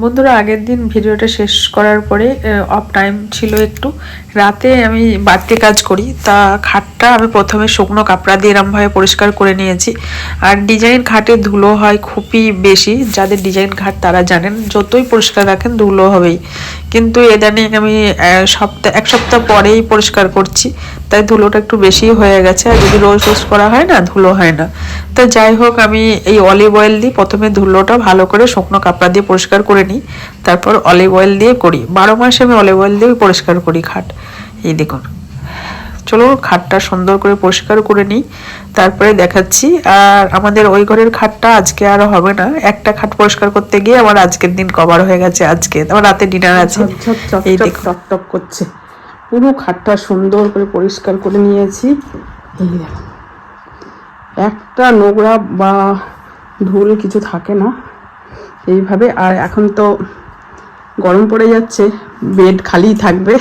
বন্ধুরা, আগের দিন ভিডিওটা শেষ করার পরে অফ টাইম ছিল একটু। রাতে আমি বাড়তি কাজ করি, তা খাটটা আমি প্রথমে শুকনো কাপড়া দিয়ে এরমভাবে পরিষ্কার করে নিয়েছি। আর ডিজাইন খাটে ধুলো হয় খুবই বেশি, যাদের ডিজাইন খাট তারা জানেন, যতই পরিষ্কার রাখেন ধুলো হবেই। কিন্তু এদানিং আমি সপ্তাহ এক সপ্তাহ পরেই পরিষ্কার করছি তাই ধুলোটা একটু বেশি হয়ে গেছে আর যদি রোজ রোজ করা হয় না ধুলো হয় না। তো যাই হোক আমি এই অলিভ অয়েল দিয়ে প্রথমে ধুলোটা ভালো করে শুকনো কাপড়া দিয়ে পরিষ্কার করে নিই তারপর অলিভ অয়েল দিয়ে করি। বারো মাসে আমি অলিভ অয়েল দিয়ে পরিষ্কার করি খাট। এই দেখুন। চলো খাটটা সুন্দর করে পরিষ্কার করে নিই। তারপরে দেখাচ্ছি আর আমাদের ওই ঘরের খাটটা আজকে আর হবে না। একটা খাট পরিষ্কার করতে গিয়ে আমার আজকের দিন কভার হয়ে গেছে আজকে। আমার রাতে ডিনার আছে। এই দেখুন। টকটক করছে। পুরো খাটটা সুন্দর করে পরিষ্কার করে নিয়েছি। এই একটা নোংরা বা ধুল কিছু থাকে না। এইভাবে, আর এখন তো গরম পড়ে যাচ্ছে, বেড খালি থাকবে,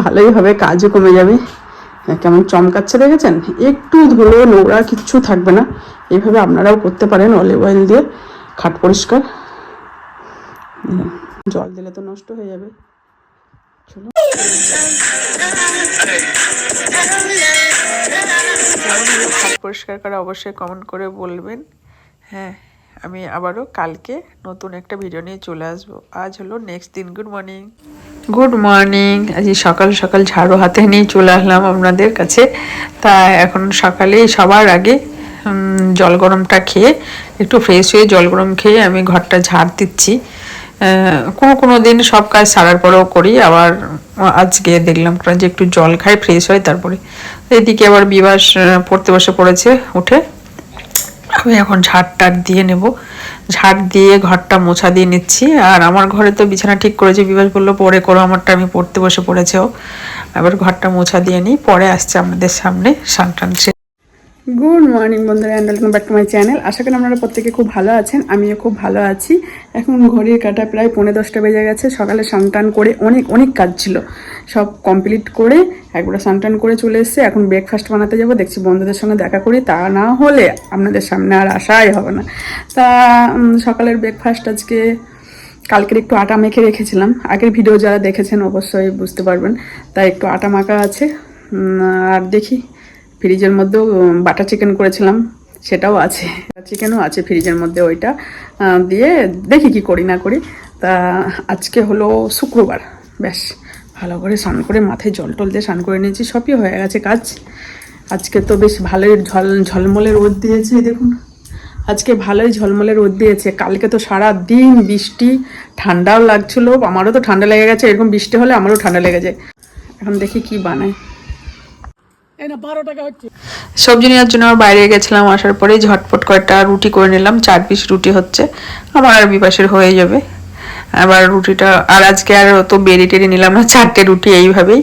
ভালোই হবে, কাজও কমে যাবে। কেমন চমকাচ্ছে দেখেছেন? একটু ধুলো, নোংরা কিচ্ছু থাকবে না। এইভাবে আপনারাও করতে পারেন অলিভ অয়েল দিয়ে খাট পরিষ্কার। জল দিলে তো নষ্ট হয়ে যাবে। চলো পরিষ্কার করে অবশ্যই কমেন্ট করে বলবেন। হ্যাঁ আমি আবারও কালকে নতুন একটা ভিডিও নিয়ে চলে আসব। আজ হলো নেক্সট দিন। গুড মর্নিং গুড মর্নিং আজ সকাল সকাল ঝাড়ু হাতে নিয়ে চলে আসলাম আপনাদের কাছে। তা এখন সকালেই সবার আগে জল গরমটা খেয়ে, একটু ফ্রেশ হয়ে জল গরম খেয়ে আমি ঘরটা ঝাড় দিচ্ছি। কোনো কোনো দিন সব কাজ সারার পরেও করি, আবার আজকে দেখলাম যে একটু জল খাই ফ্রেশ হয়, তারপরে এদিকে আবার বিবাস পড়তে বসে পড়েছে উঠে। আমি এখন ঝাড় টাট দিয়ে নেব। ঝাড় দিয়ে ঘরটা মোছা দিয়ে নিচ্ছি। আর আমার ঘরে তো বিছানা ঠিক করেছে। বিবাস বলল, পরে করো, আমারটা আমি পড়তে বসে পড়েছেও। আবার ঘরটা মোছা দিয়ে নিই। পরে আসছে আপনাদের সামনে, সানটান গুড মর্নিং বন্ধুরা and welcome back to my channel আশা করি আপনারা প্রত্যেকে খুব ভালো আছেন, আমিও খুব ভালো আছি। এখন ঘড়ির কাটা প্রায় পৌনে দশটা বেজে গেছে, সকালে সানটান করে অনেক অনেক কাজ ছিল। সব কমপ্লিট করে একবার সানটান করে চলে এসেছে, এখন ব্রেকফাস্ট বানাতে যাব। দেখছি বন্ধুদের সঙ্গে দেখা করি, তা না হলে আপনাদের সামনে আর আসাই হবে না। তা সকালের ব্রেকফাস্ট আজকে, কালকের একটু আটা মেখে রেখেছিলাম। আগের ভিডিও যারা দেখেছেন অবশ্যই বুঝতে পারবেন। তাই একটু আটা মাখা আছে। আর দেখি ফ্রিজের মধ্যেও বাটার চিকেন করেছিলাম, সেটাও আছে। চিকেনও আছে ফ্রিজের মধ্যে ওইটা দিয়ে দেখি কি করি না করি। তা আজকে হলো শুক্রবার, ব্যাস, ভালো করে স্নান করে মাথায় জল টল দিয়ে স্নান করে নিয়েছি, সবই হয়ে গেছে কাজ। আজকে তো বেশ ভালোই ঝল, ঝলমলে রোদ দিয়েছে, দেখুন। আজকে ভালোই ঝলমলে রোদ দিয়েছে, কালকে তো সারা দিন বৃষ্টি, ঠান্ডাও লাগছিল, আমারও তো ঠান্ডা লেগে গেছে, এরকম বৃষ্টি হলে আমারও ঠান্ডা লেগে যায়। এখন দেখি কি বানায়। সবজি নেওয়ার জন্য আমার বাইরে গেছিলাম আসার পরে ঝটপট কয়েকটা রুটি করে নিলাম। চার পিস রুটি হচ্ছে। আমার আর বিপাশের হয়ে যাবে। আবার রুটিটা আর আজকে আর তো বেরি টেরি নিলাম না চারটে রুটি এইভাবেই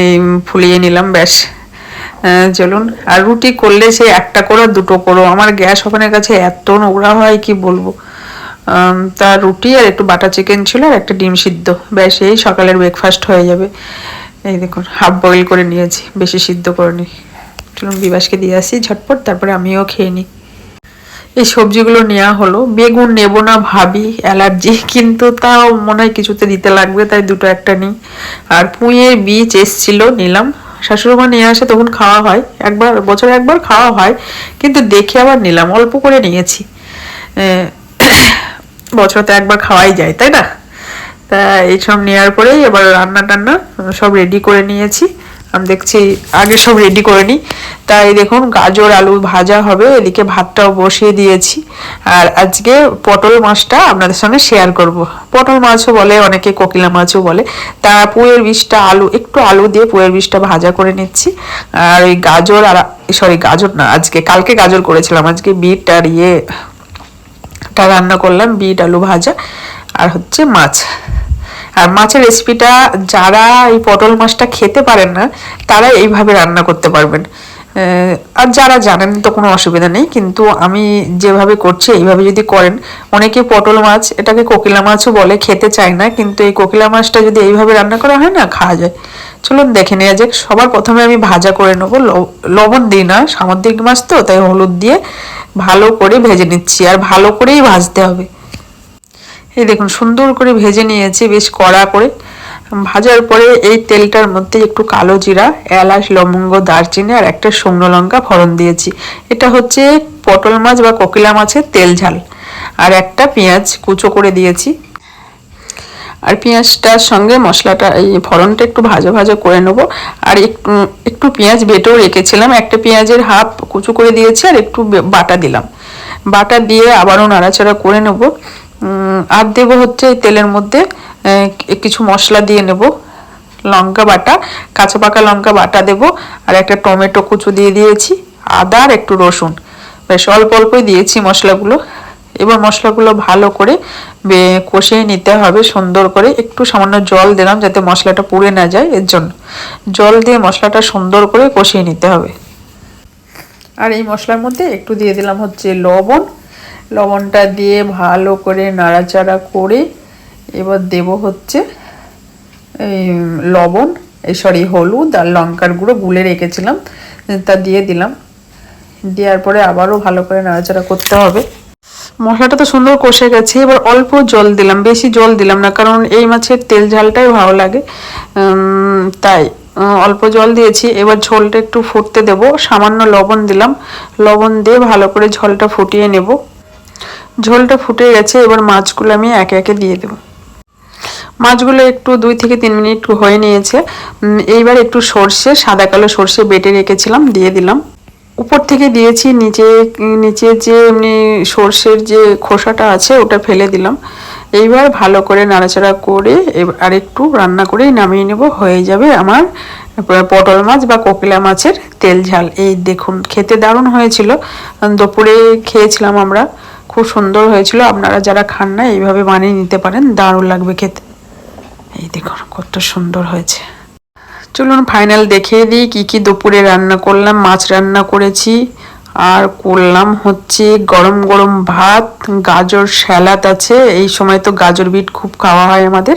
এই, ফুলিয়ে নিলাম ব্যাস। চলুন আর রুটি করলে সে একটা করো দুটো করো। আমার গ্যাস ওখানের কাছে এত নোংরা হয় কি বলব? তা রুটি আর একটু বাটার চিকেন ছিল আর একটা ডিম সিদ্ধ। ব্যাস এই সকালের ব্রেকফাস্ট হয়ে যাবে। এই দেখুন হাফ বয়েল করে নিয়েছি, বেশি সিদ্ধ করে নি চলুন বিবাসকে দিয়ে আসি ঝটপট, তারপরে আমিও খেয়ে নিই। এই সবজিগুলো নেওয়া হলো, বেগুন নেব না ভাবি, অ্যালার্জি, কিন্তু তাও মনে হয় কিছুতে দিতে লাগবে, তাই দুটো একটা নিই। আর পুঁয়ের বীজ এসছিল, নিলাম। শাশুড়িমা নিয়ে আসে, তখন খাওয়া হয়। একবার, বছরে একবার খাওয়া হয়, কিন্তু দেখে আবার নিলাম, অল্প করে নিয়েছি। বছরে তো একবার খাওয়াই যায়, তাই না? তা এইসব নেওয়ার পরেই এবার রান্না টান্না সব রেডি করে নিয়েছি। আমি দেখছি আগে সব রেডি করে নিই। তাই দেখুন গাজর, আলু ভাজা হবে, এদিকে ভাতটাও বসিয়ে দিয়েছি। আর আজকে পটল মাছটা আপনাদের সঙ্গে শেয়ার করব। পটল মাছও বলে, অনেকে কোকিলা মাছও বলে। তা পুয়ের বীজটা আলু, একটু আলু দিয়ে পুয়ের বীজটা ভাজা করে নিচ্ছি। আর ওই গাজর আর সরি গাজর না, আজকে, কালকে গাজর করেছিলাম। আজকে বিট আর ইয়ে টা রান্না করলাম, বিট, আলু ভাজা আর হচ্ছে মাছ। আর মাছের রেসিপিটা যারা এই পটল মাছটা খেতে পারেন না, তারা এইভাবে রান্না করতে পারবেন। আর যারা জানেন তো কোনো অসুবিধা নেই, কিন্তু আমি যেভাবে করছি, এইভাবে যদি করেন, অনেকে পটল মাছ, এটাকে কোকিলা মাছও বলে, খেতে চায় না, কিন্তু এই কোকিলা মাছটা যদি এইভাবে রান্না করা হয় না, খাওয়া যায়। চলুন দেখে নেওয়া যাক। সবার প্রথমে আমি ভাজা করে নেব। লবণ দিই না, সামুদ্রিক মাছ তো, তাই হলুদ দিয়ে ভালো করে ভেজে নিচ্ছি, আর ভালো করেই ভাজতে হবে। এই দেখুন, সুন্দর করে ভেজে নিয়েছি, বেশ কড়া করে। ভাজার পরে এই তেলটার মধ্যে একটু কালো জিরা, এলাচ, লবঙ্গ, দারচিনি আর একটা শুকনো লঙ্কা ফোড়ন দিয়েছি। এটা হচ্ছে পটল মাছ বা কোকিলা মাছের তেল ঝাল। আর একটা পেঁয়াজ কুচো করে দিয়েছি। আর পেঁয়াজটার সঙ্গে মশলাটা, এই ফোড়নটা একটু ভাজা ভাজা করে নেব। আর একটু একটু পেঁয়াজ বেটেও রেখেছিলাম। একটা পেঁয়াজের হাফ কুচো করে দিয়েছি আর একটু বাটা দিলাম। বাটা দিয়ে আবারও নাড়াচাড়া করে নেব। আর দেবো হচ্ছে এই তেলের মধ্যে কিছু মশলা দিয়ে নেব। লঙ্কা বাটা, কাঁচা পাকা লঙ্কা বাটা দেবো, আর একটা টমেটো কুচো দিয়ে দিয়েছি, আদা আর একটু রসুন। বেশ, অল্প অল্পই দিয়েছি মশলাগুলো। এবার মশলাগুলো ভালো করে কষিয়ে নিতে হবে সুন্দর করে। একটু সামান্য জল দিলাম যাতে মশলাটা পুড়ে না যায়, এর জন্য। জল দিয়ে মশলাটা সুন্দর করে কষিয়ে নিতে হবে। আর এই মশলার মধ্যে একটু দিয়ে দিলাম হচ্ছে লবণ লবণটা দিয়ে ভালো করে নাড়াচাড়া করে এবার দেব হচ্ছে এই লবণ, এই সরি হলুদ আর লঙ্কার গুঁড়ো গুলে রেখেছিলাম, তা দিয়ে দিলাম। দেওয়ার পরে আবারও ভালো করে নাড়াচাড়া করতে হবে। মশলাটা তো সুন্দর কষে গেছে, এবার অল্প জল দিলাম, বেশি জল দিলাম না, কারণ এই মাছের তেল ঝালটাই ভালো লাগে। তাই অল্প জল দিয়েছি, এবার ঝোলটা একটু ফুটতে দেব, সামান্য লবণ দিলাম। লবণ দিয়ে ভালো করে ঝোলটা ফুটিয়ে নেব। ঝোলটা ফুটে গেছে, এবার মাছগুলো আমি একে একে দিয়ে দেবো। মাছগুলো একটু দুই থেকে তিন মিনিট হয়ে নিয়েছে। এইবার একটু সর্ষে, সাদা কালো সর্ষে বেটে রেখেছিলাম, দিয়ে দিলাম। উপর থেকে দিয়েছি নিচে নিচে যে এমনি সর্ষের যে খোসাটা আছে, ওটা ফেলে দিলাম। এইবার ভালো করে নাড়াচাড়া করে আর একটু রান্না করেই নামিয়ে নেব। হয়ে যাবে আমার পটল মাছ বা কোকিলা মাছের তেল ঝাল। এই দেখুন, খেতে দারুণ হয়েছিল। দুপুরে খেয়েছিলাম আমরা। খুব সুন্দর হয়েছিল। আপনারা যারা খান না, এইভাবে বানিয়ে নিতে পারেন। দারুণ লাগবে খেতে। এই দেখুন, কত সুন্দর হয়েছে। চলুন ফাইনাল দেখিয়ে দিই কী কী দুপুরে রান্না করলাম, মাছ রান্না করেছি। আর করলাম হচ্ছে গরম গরম ভাত, গাজর স্যালাদ আছে। এই সময় তো গাজর, বিট খুব খাওয়া হয় আমাদের।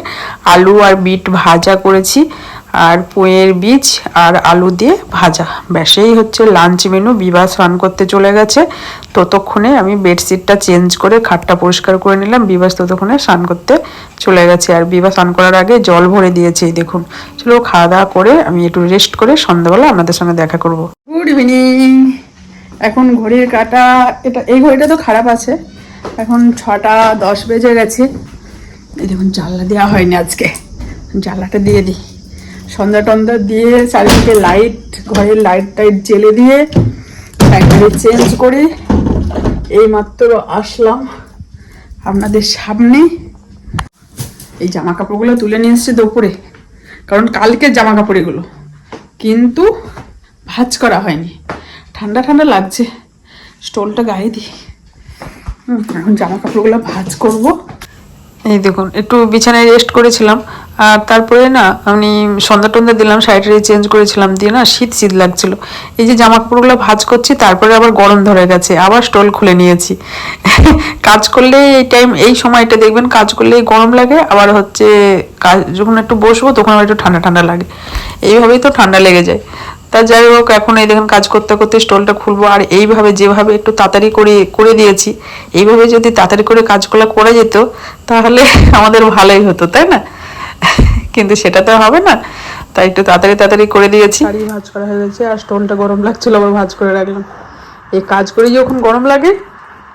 আলু আর বিট ভাজা করেছি। আর পুঁয়ের বীজ আর আলু দিয়ে ভাজা। ব্যাস, এই হচ্ছে লাঞ্চ মেনু বিবাহ স্নান করতে চলে গেছে। ততক্ষণে আমি বেডশিটটা চেঞ্জ করে খাটটা পরিষ্কার করে নিলাম। বিবাস ততক্ষণে স্নান করতে চলে গেছে। আর বিবাহ স্নান করার আগে জল ভরে দিয়েছে দেখুন। চলো খাওয়া দাওয়া করে আমি একটু রেস্ট করে সন্ধ্যাবেলা আপনাদের সঙ্গে দেখা করব। গুড ইভিনিং এখন ঘড়ির কাটা, এটা, এই ঘড়িটা তো খারাপ আছে। এখন ছটা দশ বেজে গেছে। এই দেখুন, জানলা দেওয়া হয়নি আজকে। জানলাটা দিয়ে দিই। সন্ধ্যা দিয়ে চারিদিকে লাইট ঘরের লাইট টাইট জেলে দিয়ে একবারে চেঞ্জ করে এই মাত্র আসলাম আপনাদের সামনে। এই জামা কাপড়গুলো তুলে নিয়ে এসছে দুপুরে, কারণ কালকের জামা কাপড় এগুলো কিন্তু ভাজ করা হয়নি। ঠান্ডা ঠান্ডা লাগছে, স্টোলটা গায়ে দিই। এখন জামা কাপড়গুলো ভাজ করব। এই দেখুন, একটু বিছানায় রেস্ট করেছিলাম। আর তারপরে না, আমি সন্ধ্যা টন্ধা দিলাম সাইডে চেঞ্জ করেছিলাম, দিয়ে না শীত শীত লাগছিল। এই যে জামা কাপড়গুলো ভাঁজ করছি, তারপরে আবার গরম ধরে গেছে, আবার স্টোল খুলে নিয়েছি। কাজ করলে এই টাইম এই সময়টা দেখবেন, কাজ করলে গরম লাগে, আবার হচ্ছে কাজ, যখন একটু বসবো, তখন আবার একটু ঠান্ডা ঠান্ডা লাগে। এইভাবেই তো ঠান্ডা লেগে যায়। তা যাই হোক, এখন এই দেখুন কাজ করতে করতে স্টলটা খুলবো, আর এইভাবে যেভাবে একটু তাড়াতাড়ি করে করে দিয়েছি, এইভাবে যদি তাড়াতাড়ি করে কাজগুলো করা যেত, তাহলে আমাদের ভালোই হতো, তাই না? কিন্তু সেটা তো হবে না। তাই একটু তাড়াতাড়ি তাড়াতাড়ি করে দিয়েছি। ভাঁজ করা হয়ে গেছে, আর স্টোনটা গরম লাগছিল, আবার ভাঁজ করে রাখলাম। এই কাজ করে যখন গরম লাগে,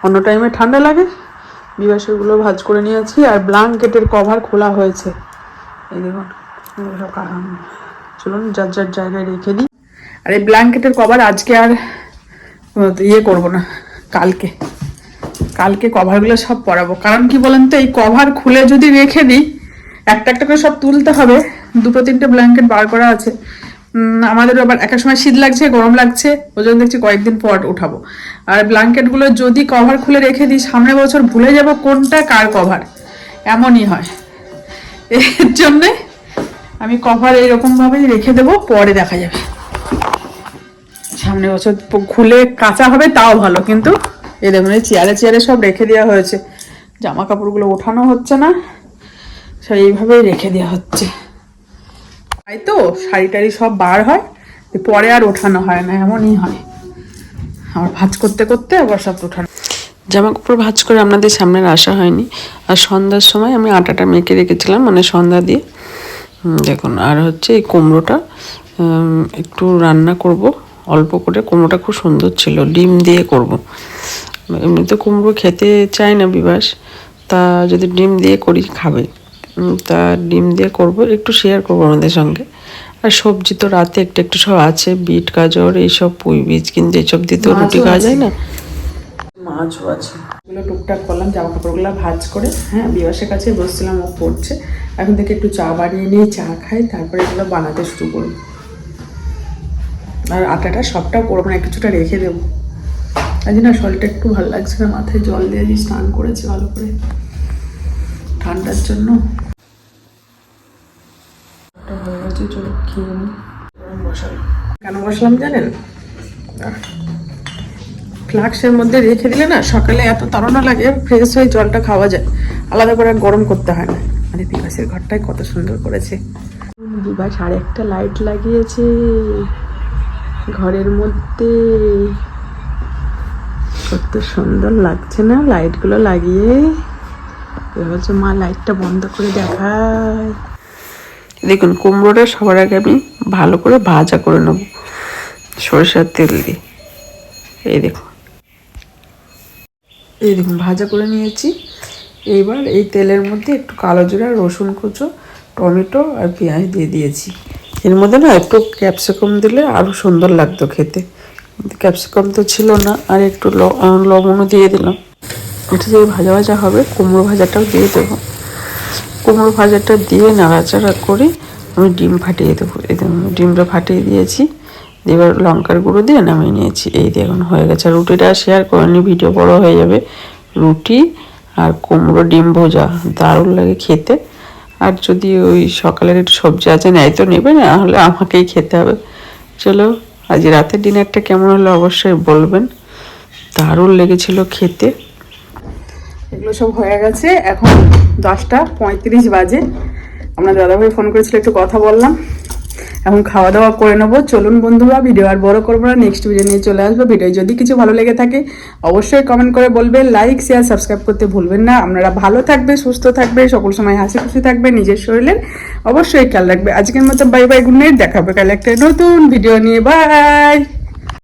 অন্য টাইমে ঠান্ডা লাগে বিবাসেরগুলো ভাঁজ করে নিয়েছি, আর ব্ল্যাঙ্কেটের কভার খোলা হয়েছে। এই দেখুন চলুন, যার যার জায়গায় রেখে দিই। আর এই ব্ল্যাঙ্কেটের কভার আজকে আর ইয়ে করব না, কালকে। কালকে কভারগুলো সব পরাবো। কারণ কি বলেন তো এই কভার খুলে যদি রেখে দিই, একটা একটা করে সব তুলতে হবে, দুটো তিনটে ব্ল্যাঙ্কেট বার করা আছে। আমাদের আবার একটা সময় শীত লাগছে, গরম লাগছে, ওই জন্য দেখছি কয়েকদিন পর উঠাবো। আর ব্ল্যাঙ্কেটগুলো যদি কভার খুলে রেখে দিই সামনে বছর ভুলে যাব কোনটা কার কভার এমনই হয়। এর জন্যে আমি কভার এইরকমভাবেই রেখে দেবো, পরে দেখা যাবে। সামনে বছর খুলে কাঁচা হবে, তাও ভালো। কিন্তু এই দেখুন, এই চেয়ারে চেয়ারে সব রেখে দেওয়া হয়েছে। জামা কাপড়গুলো ওঠানো হচ্ছে না সেই এইভাবেই রেখে দেওয়া হচ্ছে। তাই তো শাড়ি টাড়ি সব বার হয় পরে আর ওঠানো হয় না, এমনই হয়। আমার ভাজ করতে করতে আবার সব ওঠানো। জামা কাপড় ভাঁজ করে আপনাদের সামনে আসা হয়নি। আর সন্ধ্যার সময় আমি আটাটা মেখে রেখেছিলাম মানে সন্ধ্যা দিয়ে। দেখুন, আর হচ্ছে এই কুমড়োটা একটু রান্না করব। অল্প করে কুমড়োটা খুব সুন্দর ছিল, ডিম দিয়ে করব। এমনিতে কুমড়ো খেতে চায় না বিবাস তা যদি ডিম দিয়ে করি, খাবে। তা ডিম দিয়ে করব, একটু শেয়ার করব আমাদের সঙ্গে। আর সবজি তো রাতে একটু একটু সব আছে, বিট, গাজর, এইসব পুঁই বীজ কিন্তু এইসব দিয়ে তো রুটি খাওয়া যায় না। মাছও আছে। এগুলো টুকটাক করলাম জামা কাপড়গুলো ভাজ করে হ্যাঁ বিবাসের কাছে বসছিলাম, ও পড়ছে। এখন থেকে একটু চা বানিয়ে নিয়ে চা খাই, তারপরে এগুলো বানাতে শুরু করি আর আটাটা সবটা করব না, কিছুটা রেখে দেবো। আজ না শরীরটা একটু ভালো লাগছে না, মাথায় জল দিয়ে দিয়ে স্নান করেছে ভালো করে। ঠান্ডার জন্য। হয়ে গেছে, চলো খেয়ে কেন বসলাম জানেন? ফ্লাক্সের মধ্যে রেখে দিলে না সকালে এত তাড়না লাগে ফ্রেশ হয়ে জলটা খাওয়া যায়। আলাদা করে গরম করতে হয় না। মানে বিকাশের ঘরটাই কত সুন্দর করেছে। বিবাস আর একটা লাইট লাগিয়েছে। ঘরের মধ্যে। কত সুন্দর লাগছে না লাইটগুলো লাগিয়ে। হচ্ছে মা, লাইটটা বন্ধ করে দেখায়। দেখুন, কুমড়োটা সবার আগে আমি ভালো করে ভাজা করে নেব, সরিষার তেল দিয়ে। এই দেখুন। এই দেখুন, ভাজা করে নিয়েছি। এইবার এই তেলের মধ্যে একটু কালো জিরা, রসুন কুচো, টমেটো আর পেঁয়াজ দিয়ে দিয়েছি। এর মধ্যে না একটু ক্যাপসিকাম দিলে আরও সুন্দর লাগতো খেতে। ক্যাপসিকাম তো ছিল না, আর একটু লবণও দিয়ে দিলাম। এটা যে ভাজা ভাজা হবে, কুমড়ো ভাজাটাও দিয়ে দেবো। কুমড়ো ভাজাটা দিয়ে নাড়াচাড়া করে আমি ডিম ফাটিয়ে দেবো। এই ডিমটা ফাটিয়ে দিয়েছি দিয়ে এবার লঙ্কার গুঁড়ো দিয়ে নামিয়ে নিয়েছি। এই দিয়ে এখন হয়ে গেছে। আর রুটিটা শেয়ার করেনি ভিডিও বড় হয়ে যাবে। রুটি আর কুমড়ো ডিম ভোজা, দারুণ লাগে খেতে। আর যদি ওই সকালের একটু সবজি আছে, নেয় তো নেবে, না হলে আমাকেই খেতে হবে। চলো, আজ রাতের ডিনারটা কেমন হলো অবশ্যই বলবেন। দারুণ লেগেছিল খেতে। এগুলো সব হয়ে গেছে, এখন দশটা পঁয়ত্রিশ বাজে। আমরা দাদাভাই ফোন করেছিল একটু কথা বললাম। এখন খাওয়া দাওয়া করে নেব। চলুন বন্ধুরা ভিডিও আর বড় করব না। নেক্সট ভিডিও নিয়ে চলে আসব। ভিডিও যদি কিছু ভালো লেগে থাকে, অবশ্যই কমেন্ট করে বলবেন লাইক শেয়ার সাবস্ক্রাইব করতে ভুলবেন না। আপনারা ভালো থাকবে, সুস্থ থাকবে, সকল সময় হাসি খুশি থাকবে, নিজের শরীরের অবশ্যই খেয়াল রাখবে। আজকের মতো বাই বাই গুড নাইট দেখাবে কাল একটা নতুন ভিডিও নিয়ে। বাই